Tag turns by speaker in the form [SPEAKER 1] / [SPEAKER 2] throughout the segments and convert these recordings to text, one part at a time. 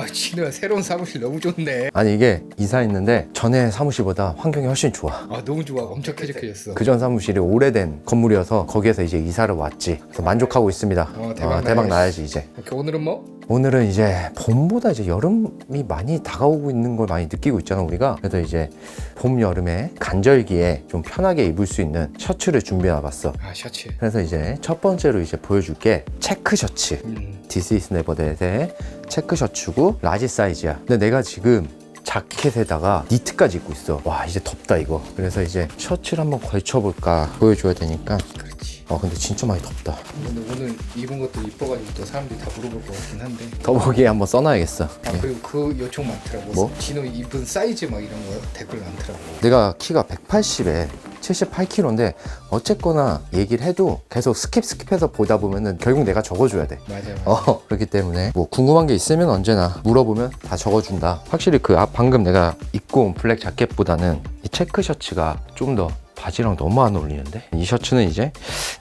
[SPEAKER 1] 아 진우야 새로운 사무실 너무 좋네.
[SPEAKER 2] 아니 이게 이사했는데 전에 사무실보다 환경이 훨씬 좋아.
[SPEAKER 1] 아 너무 좋아. 엄청 쾌적해졌어.
[SPEAKER 2] 그 전 사무실이 오래된 건물이어서 거기에서 이제 이사를 왔지. 그래서 만족하고 있습니다.
[SPEAKER 1] 어, 대박
[SPEAKER 2] 어, 대박
[SPEAKER 1] 나야지.
[SPEAKER 2] 나야지 이제.
[SPEAKER 1] 오케이, 오늘은 뭐?
[SPEAKER 2] 오늘은 이제 봄보다 이제 여름이 많이 다가오고 있는 걸 많이 느끼고 있잖아 우리가. 그래서 이제 봄 여름에 간절기에 좀 편하게 입을 수 있는 셔츠를 준비해 와봤어.
[SPEAKER 1] 아 셔츠.
[SPEAKER 2] 그래서 이제 첫 번째로 이제 보여줄게 체크 셔츠.
[SPEAKER 1] 음.
[SPEAKER 2] This is Neverthel의 체크 셔츠고 라지 사이즈야. 근데 내가 지금 자켓에다가 니트까지 입고 있어. 와 이제 덥다 이거. 그래서 이제 셔츠를 한번 걸쳐볼까 보여줘야 되니까. 어 근데 진짜 많이 덥다.
[SPEAKER 1] 근데 오늘 입은 것도 이뻐가지고 또 사람들이 다 물어볼 것 같긴 한데.
[SPEAKER 2] 더보기에 한번 써놔야겠어.
[SPEAKER 1] 아 그리고 그 요청 많더라고.
[SPEAKER 2] 뭐?
[SPEAKER 1] 진우 입은 사이즈 막 이런 거 댓글 많더라고.
[SPEAKER 2] 내가 키가 180에 78kg인데 어쨌거나 얘기를 해도 계속 스킵 스킵해서 보다 보면은 결국 내가 적어줘야 돼.
[SPEAKER 1] 맞아 맞아.
[SPEAKER 2] 어 그렇기 때문에 뭐 궁금한 게 있으면 언제나 물어보면 다 적어준다. 확실히 그 앞 방금 내가 입고 온 블랙 자켓보다는 이 체크 셔츠가 좀 더 바지랑 너무 안 어울리는데 이 셔츠는 이제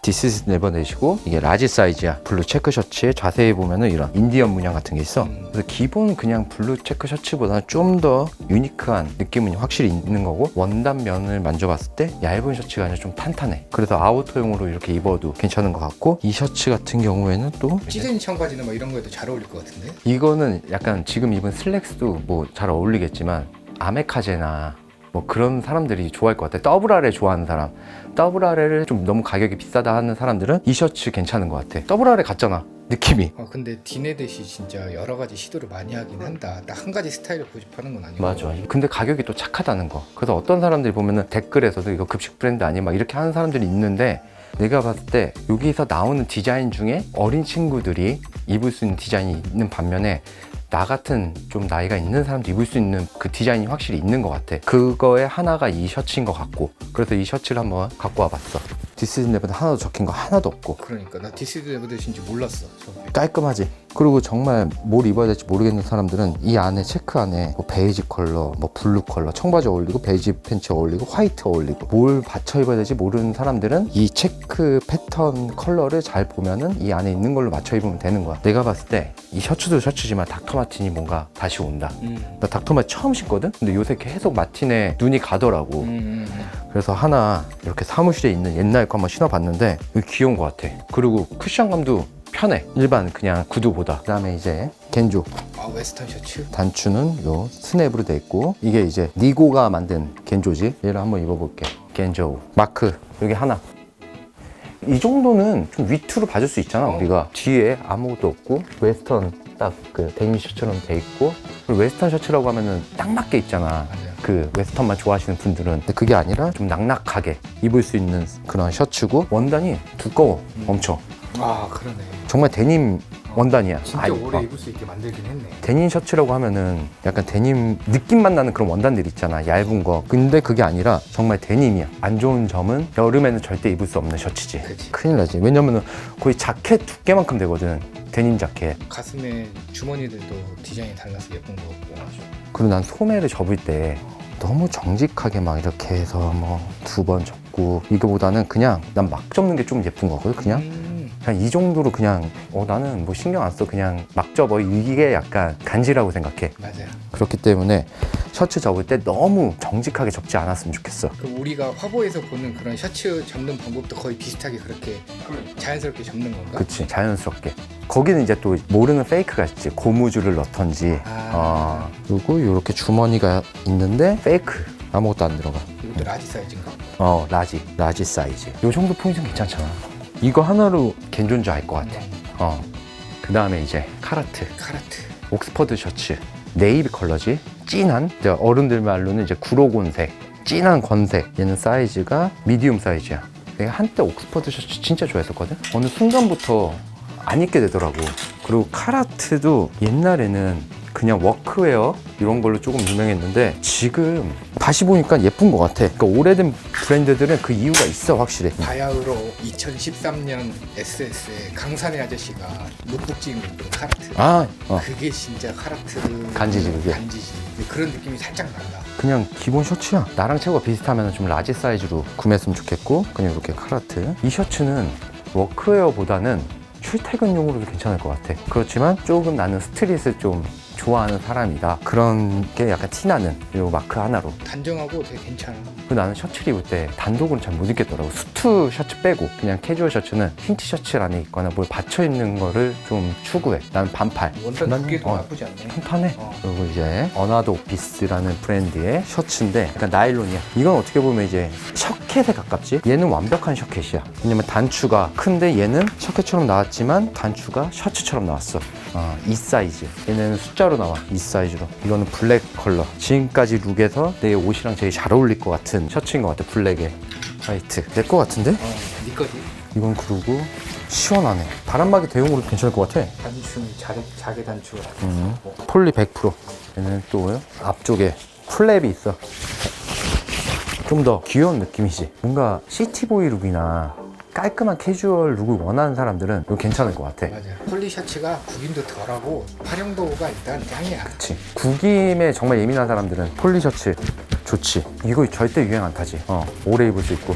[SPEAKER 2] is never 내시고 이게 라지 사이즈야 블루 체크 셔츠에 자세히 보면은 이런 인디언 문양 같은 게 있어
[SPEAKER 1] 음.
[SPEAKER 2] 그래서 기본 그냥 블루 체크 셔츠보다는 좀 더 유니크한 느낌은 확실히 있는 거고 원단 면을 만져봤을 때 얇은 셔츠가 아니라 좀 탄탄해 그래서 아우터용으로 이렇게 입어도 괜찮은 것 같고 이 셔츠 같은 경우에는 또
[SPEAKER 1] 찢은 청바지나 뭐 이런 거에도 잘 어울릴 것 같은데.
[SPEAKER 2] 이거는 약간 지금 입은 슬랙스도 뭐 잘 어울리겠지만 아메카제나 뭐 그런 사람들이 좋아할 것 같아. 더블 아레 좋아하는 사람. 더블 아레를 좀 너무 가격이 비싸다 하는 사람들은 이 셔츠 괜찮은 것 같아. 더블 아레 같잖아. 느낌이.
[SPEAKER 1] 아 근데 디네듯이 진짜 여러 가지 시도를 많이 하긴 한다. 딱 한 가지 스타일을 고집하는 건 아니고.
[SPEAKER 2] 맞아. 근데 가격이 또 착하다는 거. 그래서 어떤 사람들이 보면은 댓글에서도 이거 급식 브랜드 아니 막 이렇게 하는 사람들이 있는데 내가 봤을 때 여기서 나오는 디자인 중에 어린 친구들이 입을 수 있는 디자인이 있는 반면에 나 같은 좀 나이가 있는 사람도 입을 수 있는 그 디자인이 확실히 있는 것 같아. 그거에 하나가 이 셔츠인 것 같고. 그래서 이 셔츠를 한번 갖고 와봤어. 디스즈 네버는 하나도 적힌 거 하나도 없고.
[SPEAKER 1] 그러니까 나 디스드 에버드신지 몰랐어. 저게.
[SPEAKER 2] 깔끔하지. 그리고 정말 뭘 입어야 될지 모르겠는 사람들은 이 안에 체크 안에 뭐 베이지 컬러, 뭐 블루 컬러, 청바지 어울리고 베이지 팬츠 어울리고 화이트 어울리고 뭘 받쳐 입어야 될지 모르는 사람들은 이 체크 패턴 컬러를 잘 보면은 이 안에 있는 걸로 맞춰 입으면 되는 거야. 내가 봤을 때 이 셔츠도 셔츠지만 닥터 마틴이 뭔가 다시 온다.
[SPEAKER 1] 음.
[SPEAKER 2] 나 닥터 마틴 처음 신거든? 근데 요새 계속 마틴에 눈이 가더라고.
[SPEAKER 1] 음, 음, 음.
[SPEAKER 2] 그래서 하나 이렇게 사무실에 있는 옛날 거 한번 신어봤는데 귀여운 것 같아. 그리고 쿠션감도 편해. 일반 그냥 구두보다. 그다음에 이제 겐조
[SPEAKER 1] 아 웨스턴 셔츠.
[SPEAKER 2] 단추는 요 스냅으로 돼 있고 이게 이제 니고가 만든 겐조지. 얘를 한번 입어볼게. 겐조 마크 여기 하나. 이 정도는 좀 위투로 봐줄 수 있잖아 우리가 뒤에 아무것도 없고 웨스턴 딱 그 데님 셔츠처럼 돼 있고 그리고 웨스턴 셔츠라고 하면은 딱 맞게 입잖아
[SPEAKER 1] 맞아요.
[SPEAKER 2] 그 웨스턴만 좋아하시는 분들은 근데 그게 아니라 좀 낙낙하게 입을 수 있는 그런 셔츠고 원단이 두꺼워 엄청
[SPEAKER 1] 아 그러네.
[SPEAKER 2] 정말 데님 원단이야
[SPEAKER 1] 진짜
[SPEAKER 2] 아니,
[SPEAKER 1] 오래
[SPEAKER 2] 어.
[SPEAKER 1] 입을 수 있게 만들긴 했네.
[SPEAKER 2] 데님 셔츠라고 하면은 약간 데님 느낌만 나는 그런 원단들 있잖아 얇은 거 근데 그게 아니라 정말 데님이야 안 좋은 점은 여름에는 절대 입을 수 없는 셔츠지
[SPEAKER 1] 그치.
[SPEAKER 2] 큰일 나지 왜냐면은 거의 자켓 두께만큼 되거든 데님 자켓
[SPEAKER 1] 가슴에 주머니들도 디자인이 달라서 예쁜 거 같고.
[SPEAKER 2] 그리고 난 소매를 접을 때 너무 정직하게 막 이렇게 해서 뭐 두 번 접고 이거보다는 그냥 난 막 접는 게 좀 예쁜 거거든 그냥.
[SPEAKER 1] 음.
[SPEAKER 2] 그냥 이 정도로 그냥 어 나는 뭐 신경 안 써. 그냥 막 접어. 이게 약간 간지라고 생각해.
[SPEAKER 1] 맞아요.
[SPEAKER 2] 그렇기 때문에 셔츠 접을 때 너무 정직하게 접지 않았으면 좋겠어.
[SPEAKER 1] 그 우리가 화보에서 보는 그런 셔츠 접는 방법도 거의 비슷하게 그렇게 자연스럽게 접는 건가?
[SPEAKER 2] 그치. 자연스럽게 거기는 이제 또 모르는 페이크가 있지. 고무줄을 넣던지.
[SPEAKER 1] 아.
[SPEAKER 2] 어, 그리고 이렇게 주머니가 있는데 페이크. 아무것도 안 들어가.
[SPEAKER 1] 이것도 라지 사이즈인가?
[SPEAKER 2] 어 라지. 라지 사이즈. 요 정도 포인트는 괜찮잖아. 이거 하나로 겐존지 알것 같아. 어그 다음에 이제 카라트.
[SPEAKER 1] 카라트.
[SPEAKER 2] 옥스퍼드 셔츠. 네이비 컬러지. 진한. 이제 어른들 말로는 이제 구로곤색. 진한 건색. 얘는 사이즈가 미디움 사이즈야. 내가 한때 옥스퍼드 셔츠 진짜 좋아했었거든? 어느 순간부터 안 입게 되더라고 그리고 카라트도 옛날에는 그냥 워크웨어 이런 걸로 조금 유명했는데 지금 다시 보니까 예쁜 것 같아 그러니까 오래된 브랜드들은 그 이유가 있어 확실히
[SPEAKER 1] 바야흐로 2013년 SS에 강산의 아저씨가 룩북 찍은 그 카라트.
[SPEAKER 2] 아 어.
[SPEAKER 1] 그게 진짜 카라트
[SPEAKER 2] 간지지, 그게.
[SPEAKER 1] 간지지. 그런 느낌이 살짝 난다.
[SPEAKER 2] 그냥 기본 셔츠야. 나랑 체구가 비슷하면 좀 라지 사이즈로 구매했으면 좋겠고, 그냥 이렇게 카라트. 이 셔츠는 워크웨어보다는 출퇴근용으로도 괜찮을 것 같아. 그렇지만 조금 나는 스트릿을 좀 좋아하는 사람이다. 그런 게 약간 티나는 이 마크 하나로.
[SPEAKER 1] 단정하고 되게 괜찮아.
[SPEAKER 2] 그리고 나는 셔츠를 입을 때 단독으로 잘 못 입겠더라고. 수트 셔츠 빼고 그냥 캐주얼 셔츠는 흰 티셔츠 안에 있거나 뭘 받쳐 입는 거를 좀 추구해. 난 반팔.
[SPEAKER 1] 원단
[SPEAKER 2] 난-
[SPEAKER 1] 두께도
[SPEAKER 2] 어,
[SPEAKER 1] 나쁘지 않네.
[SPEAKER 2] 탄탄해.
[SPEAKER 1] 어.
[SPEAKER 2] 그리고 이제 어나더 오피스라는 브랜드의 셔츠인데 약간 나일론이야. 이건 어떻게 보면 이제 셔켓에 가깝지? 얘는 완벽한 셔켓이야. 왜냐면 단추가 큰데 얘는 셔켓처럼 나왔지만 단추가 셔츠처럼 나왔어. 아, 이 사이즈. 얘는 숫자로 나와. 이 사이즈로. 이거는 블랙 컬러. 지금까지 룩에서 내 옷이랑 제일 잘 어울릴 것 같은 셔츠인 것 같아. 블랙에 화이트. 내거 같은데?
[SPEAKER 1] 어, 네 거지.
[SPEAKER 2] 이건 그리고 시원하네. 바람막이 대용으로 괜찮을 것 같아.
[SPEAKER 1] 단추, 자개, 자개 단추가.
[SPEAKER 2] 음. 폴리 100% 얘는 또 앞쪽에 플랩이 있어 좀 더 귀여운 느낌이지 뭔가 시티보이 룩이나 깔끔한 캐주얼 룩을 원하는 사람들은 이거 괜찮을 것 같아.
[SPEAKER 1] 맞아. 폴리 셔츠가 구김도 덜하고 활용도가 일단 짱이야.
[SPEAKER 2] 그치. 구김에 정말 예민한 사람들은 폴리 셔츠 좋지. 이거 절대 유행 안 타지. 어, 오래 입을 수 있고.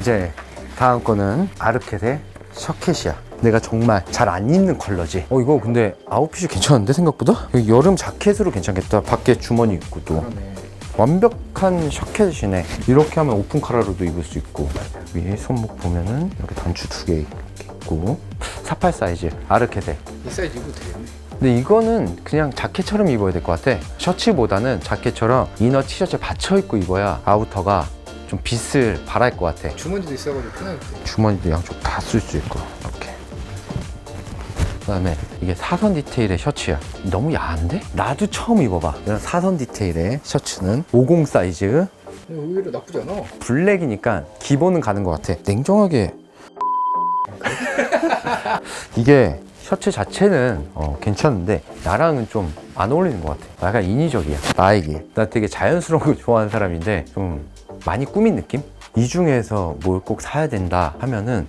[SPEAKER 2] 이제 다음 거는 아르켓의 셔켓이야. 내가 정말 잘 안 입는 컬러지. 어 이거 근데 아웃핏이 괜찮은데 생각보다? 여름 자켓으로 괜찮겠다. 밖에 주머니 있고 또.
[SPEAKER 1] 그러네.
[SPEAKER 2] 완벽한 셔켓이네 이렇게 하면 오픈 카라로도 입을 수 있고 위에 손목 보면은 이렇게 단추 두개 있고 48 사이즈 아르케데.
[SPEAKER 1] 이 사이즈 입어도 되겠네.
[SPEAKER 2] 근데 이거는 그냥 자켓처럼 입어야 될 것 같아. 셔츠보다는 자켓처럼 이너 티셔츠 받쳐 입고 입어야 아우터가 좀 빛을 발할 것 같아.
[SPEAKER 1] 주머니도 있어가지고 편하겠대.
[SPEAKER 2] 주머니도 양쪽 다 쓸 수 있고. 이렇게 그다음에 이게 사선 디테일의 셔츠야 너무 야한데? 나도 처음 입어봐 이런 사선 디테일의 셔츠는 50 사이즈
[SPEAKER 1] 의외로 나쁘지 않아.
[SPEAKER 2] 블랙이니까 기본은 가는 것 같아. 냉정하게 이게 셔츠 자체는 어, 괜찮은데 나랑은 좀 안 어울리는 것 같아. 약간 인위적이야. 나에게. 나 되게 자연스러운 거 좋아하는 사람인데 좀 많이 꾸민 느낌? 이 중에서 뭘 꼭 사야 된다 하면은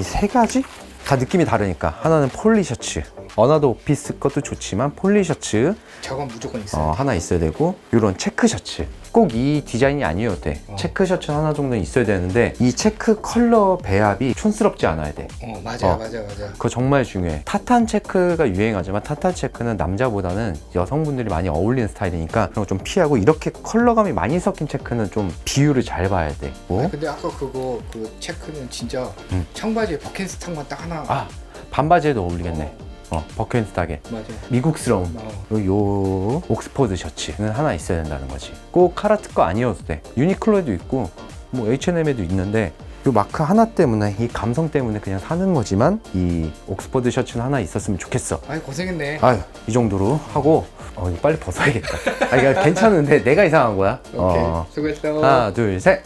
[SPEAKER 2] 이세 가지? 다 느낌이 다르니까. 하나는 폴리 셔츠. 어나더 오피스 것도 좋지만 폴리 셔츠.
[SPEAKER 1] 저건 무조건 있어.
[SPEAKER 2] 어, 하나 있어야 되고 이런 체크 셔츠 꼭 이 디자인이 아니어도 돼
[SPEAKER 1] 어.
[SPEAKER 2] 체크 셔츠 하나 정도는 있어야 되는데 이 체크 컬러 배합이 촌스럽지 않아야 돼
[SPEAKER 1] 어, 맞아,
[SPEAKER 2] 어.
[SPEAKER 1] 맞아, 맞아.
[SPEAKER 2] 그거 정말 중요해 타탄 체크가 유행하지만 타탄 체크는 남자보다는 여성분들이 많이 어울리는 스타일이니까 그런 거 좀 피하고 이렇게 컬러감이 많이 섞인 체크는 좀 비율을 잘 봐야 돼 뭐?
[SPEAKER 1] 아니, 근데 아까 그거 그 체크는 진짜
[SPEAKER 2] 음.
[SPEAKER 1] 청바지에 버켄스탕만 딱 하나.
[SPEAKER 2] 아 반바지에도 어울리겠네 어 버켄스타게
[SPEAKER 1] 맞아.
[SPEAKER 2] 미국스러움
[SPEAKER 1] 어.
[SPEAKER 2] 그리고 요 옥스퍼드 셔츠는 하나 있어야 된다는 거지. 꼭 카라트 거 아니어도 돼. 유니클로에도 있고 뭐 H&M에도 있는데 요 마크 하나 때문에 이 감성 때문에 그냥 사는 거지만 이 옥스퍼드 셔츠는 하나 있었으면 좋겠어.
[SPEAKER 1] 아이 고생했네.
[SPEAKER 2] 아유 이 정도로 하고 어 이거 빨리 벗어야겠다. 아 이거 괜찮은데 내가 이상한 거야.
[SPEAKER 1] 오케이.
[SPEAKER 2] 어.
[SPEAKER 1] 수고했어.
[SPEAKER 2] 하나 둘 셋.